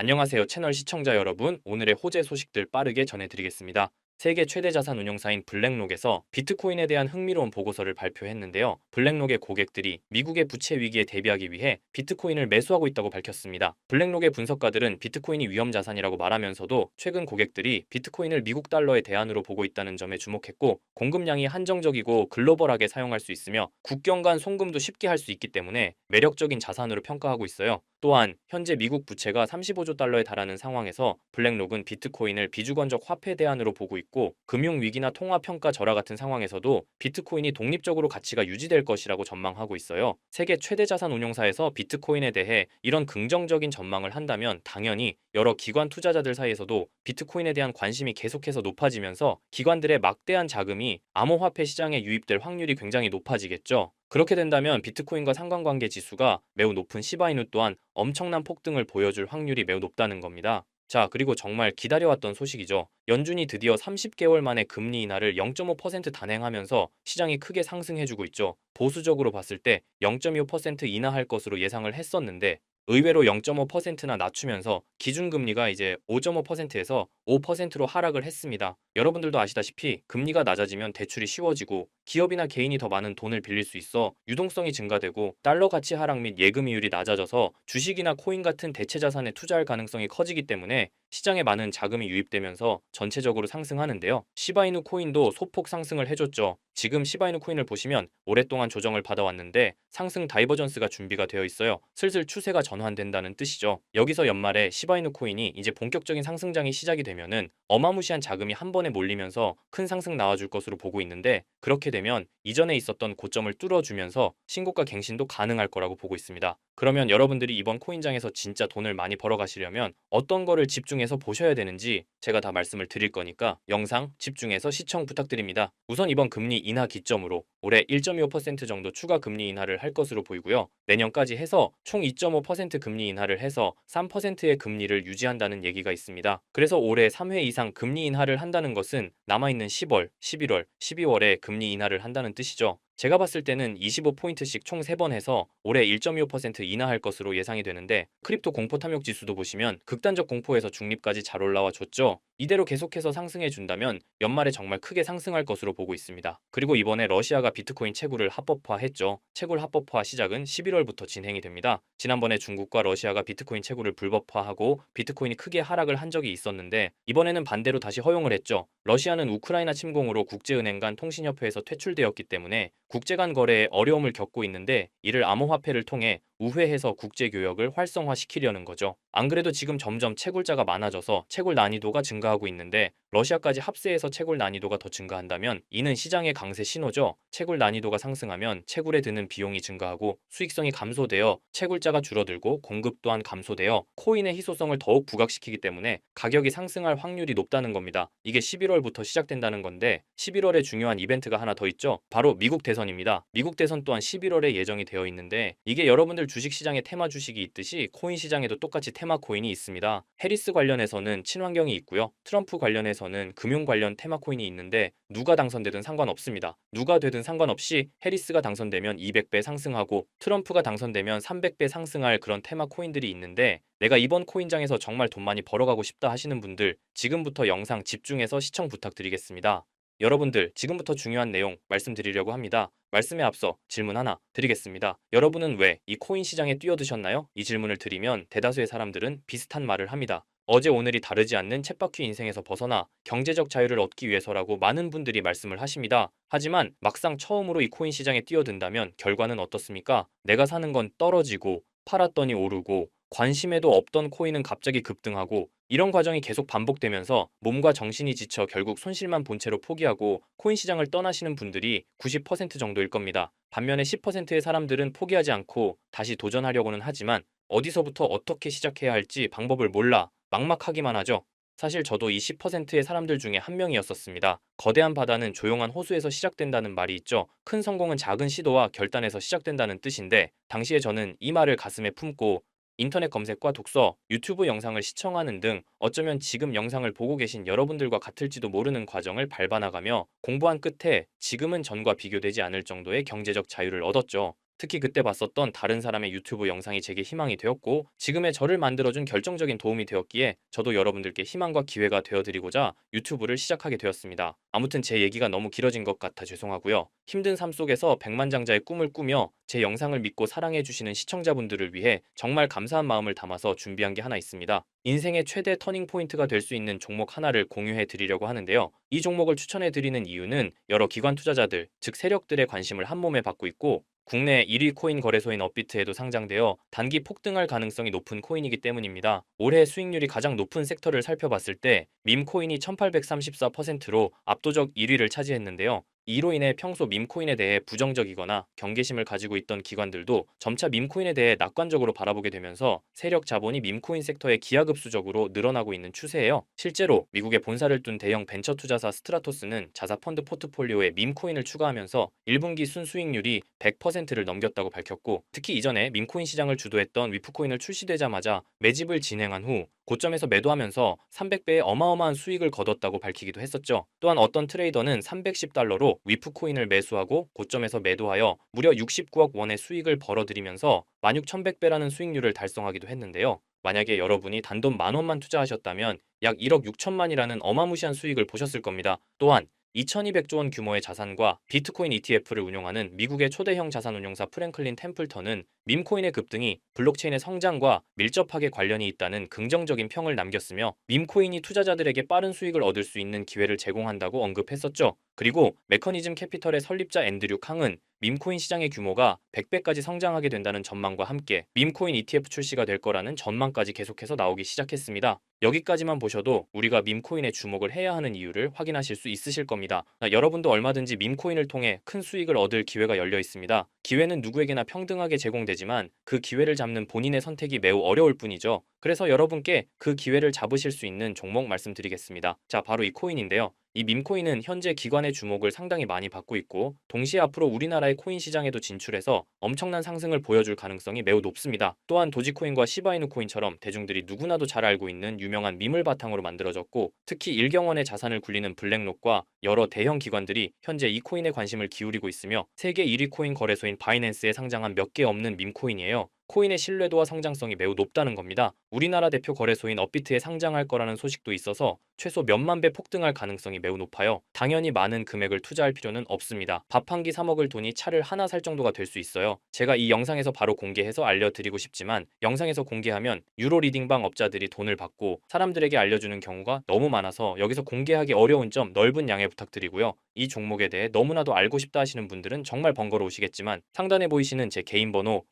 안녕하세요 채널 시청자 여러분 오늘의 호재 소식들 빠르게 전해드리겠습니다. 세계 최대 자산 운용사인 블랙록에서 비트코인에 대한 흥미로운 보고서를 발표했는데요. 블랙록의 고객들이 미국의 부채 위기에 대비하기 위해 비트코인을 매수하고 있다고 밝혔습니다. 블랙록의 분석가들은 비트코인이 위험 자산이라고 말하면서도 최근 고객들이 비트코인을 미국 달러의 대안으로 보고 있다는 점에 주목했고 공급량이 한정적이고 글로벌하게 사용할 수 있으며 국경 간 송금도 쉽게 할 수 있기 때문에 매력적인 자산으로 평가하고 있어요. 또한 현재 미국 부채가 35조 달러에 달하는 상황에서 블랙록은 비트코인을 비주권적 화폐 대안으로 보고 있고 금융 위기나 통화 평가 절하 같은 상황에서도 비트코인이 독립적으로 가치가 유지될 것이라고 전망하고 있어요. 세계 최대 자산 운용사에서 비트코인에 대해 이런 긍정적인 전망을 한다면 당연히 여러 기관 투자자들 사이에서도 비트코인에 대한 관심이 계속해서 높아지면서 기관들의 막대한 자금이 암호화폐 시장에 유입될 확률이 굉장히 높아지겠죠. 그렇게 된다면 비트코인과 상관관계 지수가 매우 높은 시바이누 또한 엄청난 폭등을 보여줄 확률이 매우 높다는 겁니다. 자, 그리고 정말 기다려왔던 소식이죠. 연준이 드디어 30개월 만에 금리 인하를 0.5% 단행하면서 시장이 크게 상승해주고 있죠. 보수적으로 봤을 때 0.25% 인하할 것으로 예상을 했었는데 의외로 0.5%나 낮추면서 기준금리가 이제 5.5%에서 5%로 하락을 했습니다. 여러분들도 아시다시피 금리가 낮아지면 대출이 쉬워지고 기업이나 개인이 더 많은 돈을 빌릴 수 있어 유동성이 증가되고 달러 가치 하락 및 예금이율이 낮아져서 주식이나 코인 같은 대체 자산에 투자할 가능성이 커지기 때문에 시장에 많은 자금이 유입되면서 전체적으로 상승하는데요. 시바이누 코인도 소폭 상승을 해줬죠. 지금 시바이누 코인을 보시면 오랫동안 조정을 받아왔는데 상승 다이버전스가 준비가 되어 있어요. 슬슬 추세가 전환된다는 뜻이죠. 여기서 연말에 시바이누 코인이 이제 본격적인 상승장이 시작이 되면은 어마무시한 자금이 한 번에 몰리면서 큰 상승 나와줄 것으로 보고 있는데 그렇게 되면 되면 이전에 있었던 고점을 뚫어주면서 신고가 갱신도 가능할 거라고 보고 있습니다. 그러면 여러분들이 이번 코인장에서 진짜 돈을 많이 벌어가시려면 어떤 거를 집중해서 보셔야 되는지 제가 다 말씀을 드릴 거니까 영상 집중해서 시청 부탁드립니다. 우선 이번 금리 인하 기점으로 올해 1.25% 정도 추가 금리 인하를 할 것으로 보이고요. 내년까지 해서 총 2.5% 금리 인하를 해서 3%의 금리를 유지한다는 얘기가 있습니다. 그래서 올해 3회 이상 금리 인하를 한다는 것은 남아있는 10월, 11월, 12월에 금리 인하를 한다는 뜻이죠. 제가 봤을 때는 25포인트씩 총 3번 해서 올해 1.25% 인하할 것으로 예상이 되는데 크립토 공포 탐욕 지수도 보시면 극단적 공포에서 중립까지 잘 올라와 줬죠. 이대로 계속해서 상승해 준다면 연말에 정말 크게 상승할 것으로 보고 있습니다. 그리고 이번에 러시아가 비트코인 채굴을 합법화했죠. 채굴 합법화 시작은 11월부터 진행이 됩니다. 지난번에 중국과 러시아가 비트코인 채굴을 불법화하고 비트코인이 크게 하락을 한 적이 있었는데 이번에는 반대로 다시 허용을 했죠. 러시아는 우크라이나 침공으로 국제은행 간 통신협회에서 퇴출되었기 때문에 국제 간 거래에 어려움을 겪고 있는데 이를 암호화폐를 통해 우회해서 국제교역을 활성화시키려는 거죠. 안 그래도 지금 점점 채굴자가 많아져서 채굴 난이도가 증가하고 있는데 러시아까지 합세해서 채굴 난이도가 더 증가한다면 이는 시장의 강세 신호죠. 채굴 난이도가 상승하면 채굴에 드는 비용이 증가하고 수익성이 감소되어 채굴자가 줄어들고 공급 또한 감소되어 코인의 희소성을 더욱 부각시키기 때문에 가격이 상승할 확률이 높다는 겁니다. 이게 11월부터 시작된다는 건데 11월에 중요한 이벤트가 하나 더 있죠. 바로 미국 대선입니다. 미국 대선 또한 11월에 예정이 되어 있는데 이게 여러분들 주식시장에 테마 주식이 있듯이 코인 시장에도 똑같이 테마 코인이 있습니다. 해리스 관련해서는 친환경이 있고요. 트럼프 관련해 서는 금융 관련 테마 코인이 있는데 누가 당선되든 상관없습니다. 누가 되든 상관없이 해리스가 당선되면 200배 상승하고 트럼프가 당선되면 300배 상승할 그런 테마 코인들이 있는데 내가 이번 코인장에서 정말 돈 많이 벌어가고 싶다 하시는 분들 지금부터 영상 집중해서 시청 부탁드리겠습니다. 여러분들 지금부터 중요한 내용 말씀드리려고 합니다. 말씀에 앞서 질문 하나 드리겠습니다. 여러분은 왜 이 코인 시장에 뛰어드셨나요? 이 질문을 드리면 대다수의 사람들은 비슷한 말을 합니다. 어제 오늘이 다르지 않는 챗바퀴 인생에서 벗어나 경제적 자유를 얻기 위해서라고 많은 분들이 말씀을 하십니다. 하지만 막상 처음으로 이 코인 시장에 뛰어든다면 결과는 어떻습니까? 내가 사는 건 떨어지고 팔았더니 오르고 관심에도 없던 코인은 갑자기 급등하고 이런 과정이 계속 반복되면서 몸과 정신이 지쳐 결국 손실만 본 채로 포기하고 코인 시장을 떠나시는 분들이 90% 정도일 겁니다. 반면에 10%의 사람들은 포기하지 않고 다시 도전하려고는 하지만 어디서부터 어떻게 시작해야 할지 방법을 몰라 막막하기만 하죠. 사실 저도 이 10%의 사람들 중에 한 명이었었습니다. 거대한 바다는 조용한 호수에서 시작된다는 말이 있죠. 큰 성공은 작은 시도와 결단에서 시작된다는 뜻인데 당시에 저는 이 말을 가슴에 품고 인터넷 검색과 독서, 유튜브 영상을 시청하는 등 어쩌면 지금 영상을 보고 계신 여러분들과 같을지도 모르는 과정을 밟아나가며 공부한 끝에 지금은 전과 비교되지 않을 정도의 경제적 자유를 얻었죠. 특히 그때 봤었던 다른 사람의 유튜브 영상이 제게 희망이 되었고 지금의 저를 만들어준 결정적인 도움이 되었기에 저도 여러분들께 희망과 기회가 되어드리고자 유튜브를 시작하게 되었습니다. 아무튼 제 얘기가 너무 길어진 것 같아 죄송하고요. 힘든 삶 속에서 백만장자의 꿈을 꾸며 제 영상을 믿고 사랑해주시는 시청자분들을 위해 정말 감사한 마음을 담아서 준비한 게 하나 있습니다. 인생의 최대 터닝 포인트가 될 수 있는 종목 하나를 공유해 드리려고 하는데요. 이 종목을 추천해 드리는 이유는 여러 기관 투자자들, 즉 세력들의 관심을 한 몸에 받고 있고 국내 1위 코인 거래소인 업비트에도 상장되어 단기 폭등할 가능성이 높은 코인이기 때문입니다. 올해 수익률이 가장 높은 섹터를 살펴봤을 때 밈코인이 1834%로 압도적 1위를 차지했는데요. 이로 인해 평소 밈코인에 대해 부정적이거나 경계심을 가지고 있던 기관들도 점차 밈코인에 대해 낙관적으로 바라보게 되면서 세력 자본이 밈코인 섹터에 기하급수적으로 늘어나고 있는 추세예요. 실제로 미국의 본사를 둔 대형 벤처 투자사 스트라토스는 자사 펀드 포트폴리오에 밈코인을 추가하면서 1분기 순수익률이 100%를 넘겼다고 밝혔고 특히 이전에 밈코인 시장을 주도했던 위프코인을 출시되자마자 매집을 진행한 후 고점에서 매도하면서 300배의 어마어마한 수익을 거뒀다고 밝히기도 했었죠. 또한 어떤 트레이더는 310달러로 위프코인을 매수하고 고점에서 매도하여 무려 69억 원의 수익을 벌어들이면서 16,100배라는 수익률을 달성하기도 했는데요. 만약에 여러분이 단돈 만 원만 투자하셨다면 약 1억 6천만이라는 어마무시한 수익을 보셨을 겁니다. 또한 2200조 원 규모의 자산과 비트코인 ETF를 운용하는 미국의 초대형 자산운용사 프랭클린 템플턴은 밈코인의 급등이 블록체인의 성장과 밀접하게 관련이 있다는 긍정적인 평을 남겼으며 밈코인이 투자자들에게 빠른 수익을 얻을 수 있는 기회를 제공한다고 언급했었죠. 그리고 메커니즘 캐피털의 설립자 앤드류 캉은 밈코인 시장의 규모가 100배까지 성장하게 된다는 전망과 함께 밈코인 ETF 출시가 될 거라는 전망까지 계속해서 나오기 시작했습니다. 여기까지만 보셔도 우리가 밈코인에 주목을 해야 하는 이유를 확인하실 수 있으실 겁니다. 여러분도 얼마든지 밈코인을 통해 큰 수익을 얻을 기회가 열려 있습니다. 기회는 누구에게나 평등하게 제공되지만 그 기회를 잡는 본인의 선택이 매우 어려울 뿐이죠. 그래서 여러분께 그 기회를 잡으실 수 있는 종목 말씀드리겠습니다. 자, 바로 이 코인인데요. 이 밈코인은 현재 기관의 주목을 상당히 많이 받고 있고 동시에 앞으로 우리나라의 코인 시장에도 진출해서 엄청난 상승을 보여줄 가능성이 매우 높습니다. 또한 도지코인과 시바이누 코인처럼 대중들이 누구나도 잘 알고 있는 유명한 밈을 바탕으로 만들어졌고 특히 일경원의 자산을 굴리는 블랙록과 여러 대형 기관들이 현재 이 코인에 관심을 기울이고 있으며 세계 1위 코인 거래소인 바이낸스에 상장한 몇 개 없는 밈코인이에요. 코인의 신뢰도와 성장성이 매우 높다는 겁니다. 우리나라 대표 거래소인 업비트에 상장할 거라는 소식도 있어서 최소 몇만 배 폭등할 가능성이 매우 높아요. 당연히 많은 금액을 투자할 필요는 없습니다. 밥 한 끼 사 먹을 돈이 차를 하나 살 정도가 될 수 있어요. 제가 이 영상에서 바로 공개해서 알려드리고 싶지만 영상에서 공개하면 유로 리딩방 업자들이 돈을 받고 사람들에게 알려주는 경우가 너무 많아서 여기서 공개하기 어려운 점 넓은 양해 부탁드리고요. 이 종목에 대해 너무나도 알고 싶다 하시는 분들은 정말 번거로우시겠지만 상단에 보이시는 제 개인 번호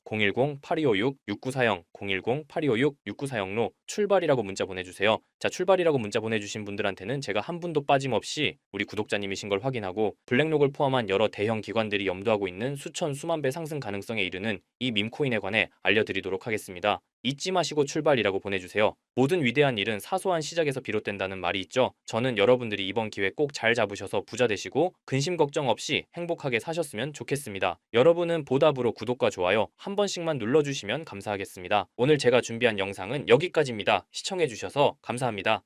010-8256-6940 010-8256-6940로 출발이라고 문자 보내주세요. 자 출발이라고 문자 보내주신 분들한테는 제가 한 분도 빠짐없이 우리 구독자님이신 걸 확인하고 블랙록을 포함한 여러 대형 기관들이 염두하고 있는 수천 수만 배 상승 가능성에 이르는 이 밈코인에 관해 알려드리도록 하겠습니다. 잊지 마시고 출발이라고 보내주세요. 모든 위대한 일은 사소한 시작에서 비롯된다는 말이 있죠. 저는 여러분들이 이번 기회 꼭 잘 잡으셔서 부자 되시고 근심 걱정 없이 행복하게 사셨으면 좋겠습니다. 여러분은 보답으로 구독과 좋아요 한 번씩만 눌러주시면 감사하겠습니다. 오늘 제가 준비한 영상은 여기까지입니다. 시청해주셔서 감사합니다.